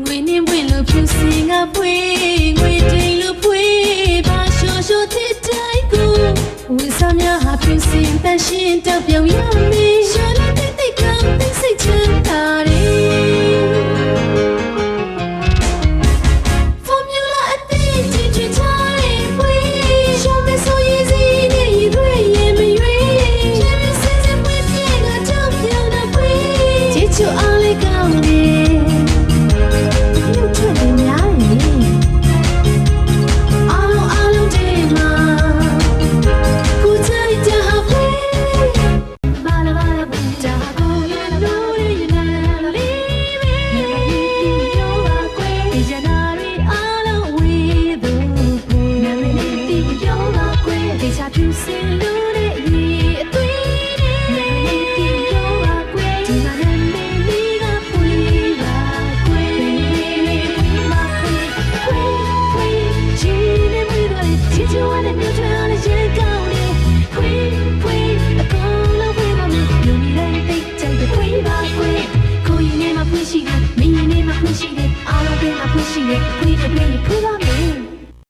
ငွေနှင်းပွင့်လို့ဖြူစင်ကပွေငွေတိမ်လို့ပွေပါရှောရှောတစ်တိုင်းကိုဝိစာများဟာဖြူစင်တန်ရှင်းတောက်ပြောင်ရမင်းရှောလေးတိတ်တိတ်ကမ်းသိစိတ်ချမ်းသာတယ်就爱你。 ပွေပါကွယ်